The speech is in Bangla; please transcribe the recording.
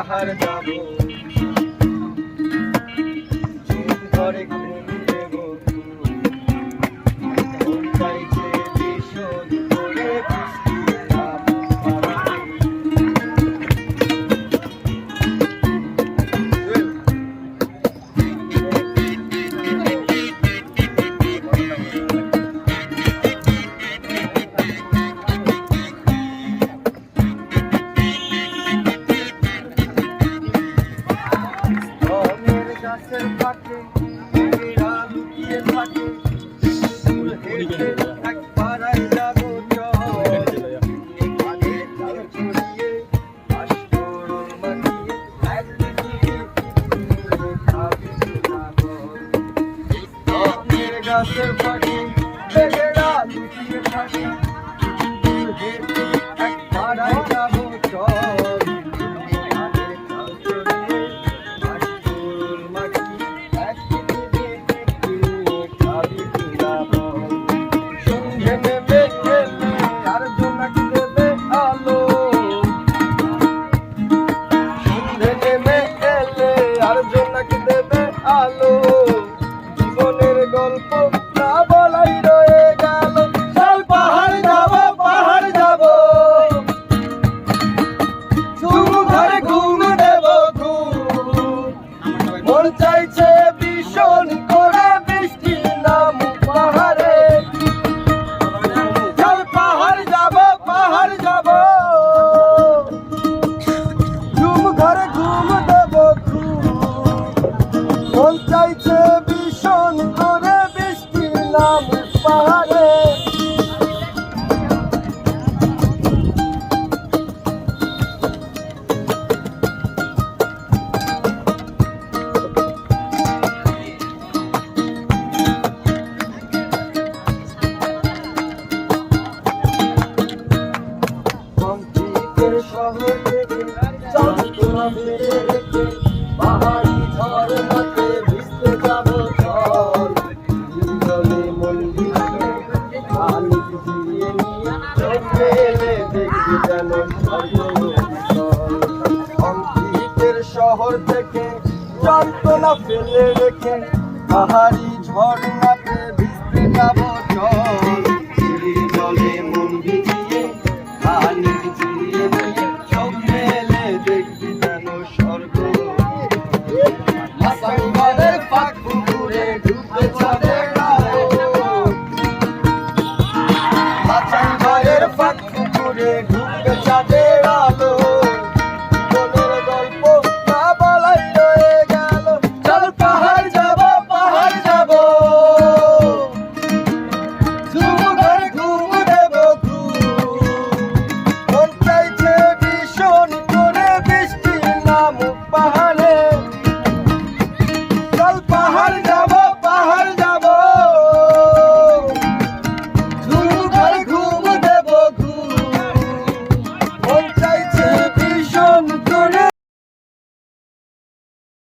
পাহাড় যাব। গাছের ফাঁকে মেঘেরা লুকিয়ে থাকে ফুল হেঁটে এক পাড়ায় যাব গাছের ফাঁকে মেঘেরা লুকিয়ে থাকে ফুল হেঁটে জোনাক দেবে আলো। জীবনের গল্প না বলাই রয়ে গেল। চল পাহাড় যাব পাহাড় যাব। ঘুম ঘরে ঘুম দেব, ঘুম। মন চাইছে ভীষণ করে বৃষ্টি নাম পাহাড়ে। চল পাহাড় যাব পাহাড় যাব। ঘুম ঘরে ঘুম দেব চাইছে ভীষণ করে বৃষ্টি নাম পাহাড়ে। কংক্রিটের শহর চোখ মেলে দেখবি। শহর থেকে যন্ত্রণা ফেলে রেখে পাহাড়ি ঝর্ণাতে মাচাই ঘরের